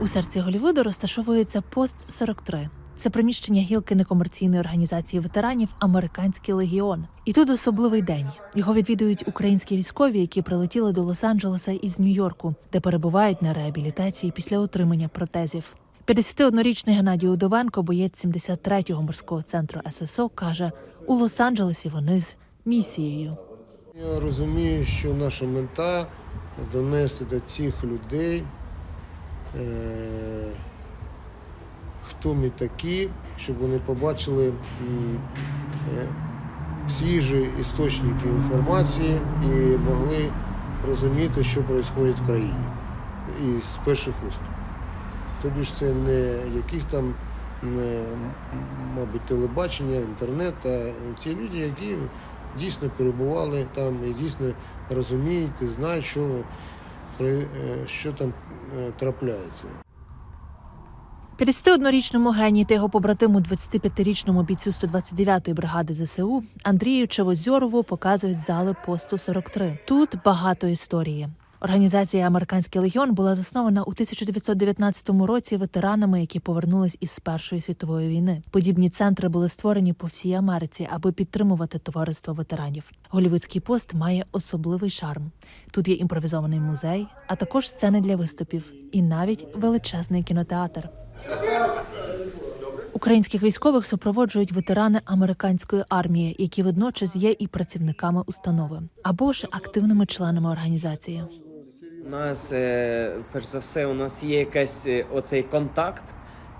У серці Голівуду розташовується пост 43. Це приміщення гілки некомерційної організації ветеранів Американський легіон. І тут особливий день. Його відвідують українські військові, які прилетіли до Лос-Анджелеса із Нью-Йорку, де перебувають на реабілітації після отримання протезів. 51-річний Геннадій Удовенко, боєць 73-го морського центру ССО, каже: у Лос-Анджелесі вони з місією. Я розумію, що наша мета донести до цих людей, хто ми такі, щоб вони побачили е, свіжі істочники інформації і могли розуміти, що відбувається в країні. І з перших уст. Тобі ж це не якісь там, не, мабуть, телебачення, інтернет, а ті люди, які дійсно перебували там і дійсно розуміють і знають, що, е, що там е, трапляється. 51-річному генії та його побратиму 25-річному бійцю 129-ї бригади ЗСУ Андрію Чевозьорову показують зали посту 43. Тут багато історії. Організація Американський легіон була заснована у 1919 році ветеранами, які повернулись із Першої світової війни. Подібні центри були створені по всій Америці, аби підтримувати товариство ветеранів. Голівудський пост має особливий шарм. Тут є імпровізований музей, а також сцени для виступів, і навіть величезний кінотеатр. Українських військових супроводжують ветерани американської армії, які водночас є і працівниками установи або ж активними членами організації. Нас, е, перш за все, у нас є якась е, оцей контакт.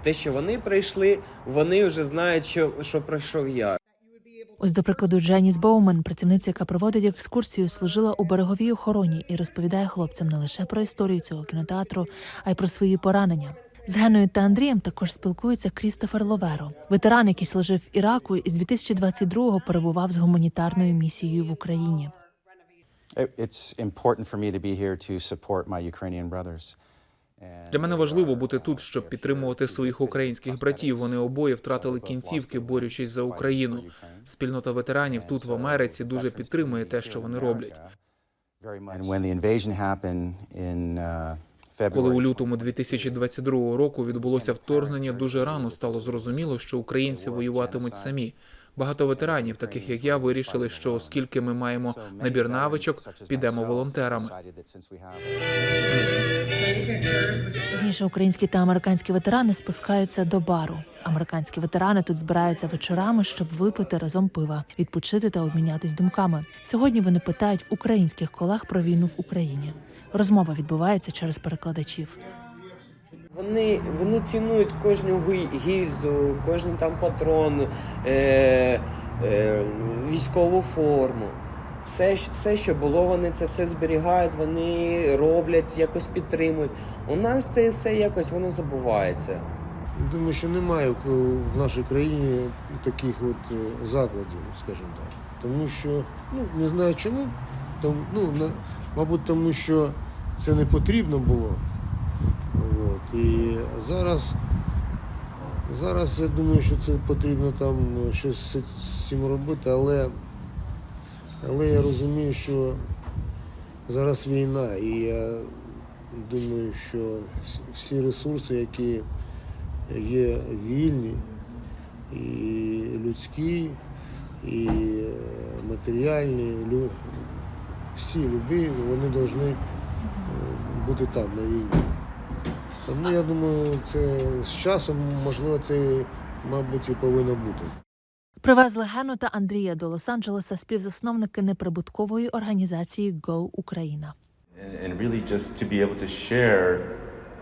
Те, що вони прийшли, вони вже знають, що, що пройшов я. Ось, до прикладу, Дженіс Боумен, працівниця, яка проводить екскурсію, служила у береговій охороні і розповідає хлопцям не лише про історію цього кінотеатру, а й про свої поранення. З Геною та Андрієм також спілкується Крістофер Ловеро, ветеран, який служив в Іраку і з 2022-го перебував з гуманітарною місією в Україні. It- It's important for me to be here to support my Ukrainian brothers. Для мене важливо бути тут, щоб підтримувати своїх українських братів. Вони обоє втратили кінцівки, борючись за Україну. Спільнота ветеранів тут в Америці дуже підтримує те, що вони роблять. Uh, Коли у лютому 2022 року відбулося вторгнення, дуже рано стало зрозуміло, що українці воюватимуть самі. Багато ветеранів, таких як я, вирішили, що оскільки ми маємо набір навичок, підемо волонтерами. Пізніше українські та американські ветерани спускаються до бару. Американські ветерани тут збираються вечорами, щоб випити разом пива, відпочити та обмінятись думками. Сьогодні вони питають в українських колег про війну в Україні. Розмова відбувається через перекладачів. Вони, вони цінують кожну гі- гільзу, кожен там патрон, е, е, військову форму. Все, все, що було, вони це все зберігають, вони роблять, якось підтримують. У нас це все якось воно забувається. Думаю, що немає в нашій країні таких от е, закладів, скажімо так. Тому що, ну, не знаю чому, тому, ну, мабуть, тому що це не потрібно було. І зараз, зараз я думаю, що це потрібно там е, щось з цим робити, але, але я розумію, що зараз війна, і я думаю, що всі ресурси, які є вільні, і людські, і е, матеріальні, всі любі, вони повинні бути там, на війні. Тому я думаю, це з часом, можливо, це, мабуть, і повинно бути. Привезли Гену та Андрія до Лос-Анджелеса співзасновники неприбуткової організації Go Україна.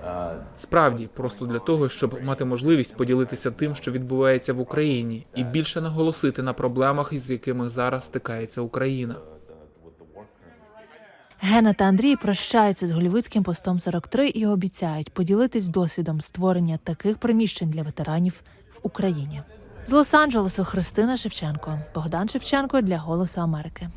uh, Справді, просто для того, щоб мати можливість поділитися тим, що відбувається в Україні, і більше наголосити на проблемах, із якими зараз стикається Україна. Гена та Андрій прощаються з голівудським постом 43 і обіцяють поділитись досвідом створення таких приміщень для ветеранів в Україні. З Лос-Анджелесу Христина Шевченко, Богдан Шевченко для Голосу Америки.